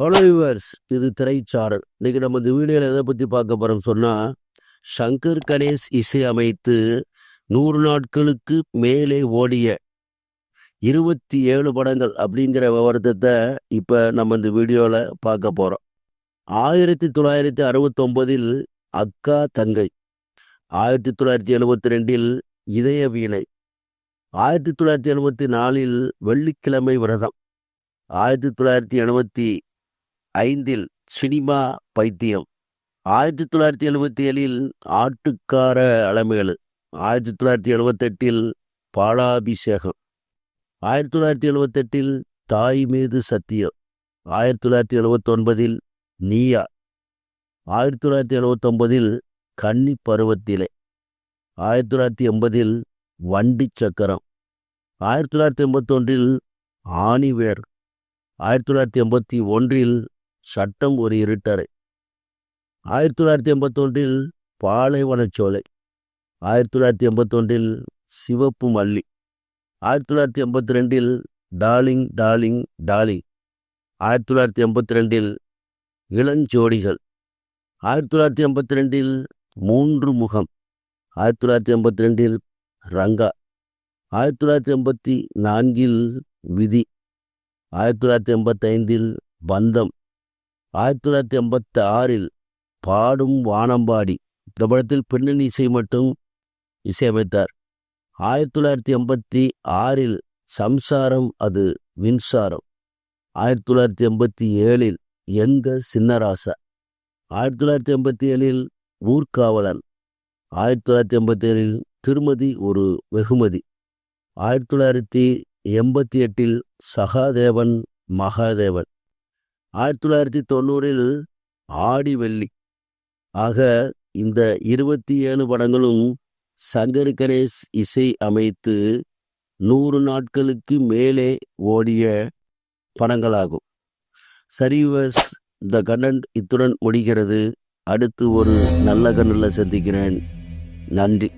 Hello viewers இது திரைச்சாரல். இன்றைக்கி நம்ம இந்த வீடியோவில் எதை பற்றி பார்க்க போகிறோம் சொன்னால் சங்கர் கணேஷ் இசை அமைத்து நூறு நாட்களுக்கு மேலே ஓடிய இருபத்தி ஏழு படங்கள் அப்படிங்கிற விவரத்தை இப்போ நம்ம இந்த வீடியோவில் பார்க்க போகிறோம் ஆயிரத்தி தொள்ளாயிரத்தி அறுபத்தொம்போதில் அக்கா தங்கை ஆயிரத்தி தொள்ளாயிரத்தி எழுபத்தி ரெண்டில் இதய வீணை ஆயிரத்தி தொள்ளாயிரத்தி எழுபத்தி நாலில் வெள்ளிக்கிழமை விரதம் ஆயிரத்தி தொள்ளாயிரத்தி எழுபத்தி ஐந்தில் சினிமா பைத்தியம். ஆயிரத்தி தொள்ளாயிரத்தி எழுபத்தி ஏழில் ஆட்டுக்கார அலமைகள் ஆயிரத்தி தொள்ளாயிரத்தி எழுபத்தெட்டில் பாலாபிஷேகம். ஆயிரத்தி தொள்ளாயிரத்தி எழுபத்தெட்டில் தாய் மீது சத்தியம். ஆயிரத்தி தொள்ளாயிரத்தி எழுபத்தொன்பதில் நீயா. ஆயிரத்தி தொள்ளாயிரத்தி எழுபத்தொன்பதில் கன்னி பருவத்திலே ஆயிரத்தி தொள்ளாயிரத்தி எண்பதில் வண்டி சக்கரம் ஆயிரத்தி தொள்ளாயிரத்தி எண்பத்தொன்றில் ஆணிவேர். ஆயிரத்தி தொள்ளாயிரத்தி எண்பத்தி ஒன்றில் சட்டம் ஒரு இருட்டறை. ஆயிரத்தி தொள்ளாயிரத்தி எண்பத்தொன்றில் பாலைவனச்சோலை ஆயிரத்தி தொள்ளாயிரத்தி எண்பத்தொன்றில் சிவப்பு மல்லி. ஆயிரத்தி தொள்ளாயிரத்தி எண்பத்தி ரெண்டில் டார்லிங் டார்லிங் டார்லிங். ஆயிரத்தி தொள்ளாயிரத்தி எண்பத்தி ரெண்டில் இளஞ்சோடிகள். ஆயிரத்தி தொள்ளாயிரத்தி எண்பத்தி ரெண்டில் மூன்று முகம். ஆயிரத்தி தொள்ளாயிரத்தி எண்பத்தி ரெண்டில் ரங்கா. ஆயிரத்தி தொள்ளாயிரத்தி எண்பத்தி நான்கில் விதி. ஆயிரத்தி தொள்ளாயிரத்தி எண்பத்தைந்தில் பந்தம். ஆயிரத்தி தொள்ளாயிரத்தி எண்பத்தி ஆறில் பாடும் வானம்பாடி. இந்த படத்தில் பின்னணி இசை மட்டும் இசையமைத்தார். ஆயிரத்தி தொள்ளாயிரத்தி எண்பத்தி ஆறில் சம்சாரம் அது மின்சாரம். ஆயிரத்தி தொள்ளாயிரத்தி எண்பத்தி ஏழில் எங்க சின்னராசா. ஆயிரத்தி தொள்ளாயிரத்தி எண்பத்தி ஏழில் ஊர்காவலன். ஆயிரத்தி தொள்ளாயிரத்தி எண்பத்தி ஏழில் திருமதி ஒரு வெகுமதி. ஆயிரத்தி தொள்ளாயிரத்தி எண்பத்தி எட்டில் சகாதேவன் மகாதேவன். ஆயிரத்தி தொள்ளாயிரத்தி தொண்ணூறில் ஆடி வெள்ளி. ஆக இந்த இருபத்தி ஏழு படங்களும் சங்கர் கணேஷ் இசை அமைத்து நூறு நாட்களுக்கு மேலே ஓடிய படங்களாகும். சரிவஸ் த கண்டன்ட் இத்துடன் முடிகிறது. அடுத்து ஒரு நல்ல கண்ணில் சந்திக்கிறேன். நன்றி.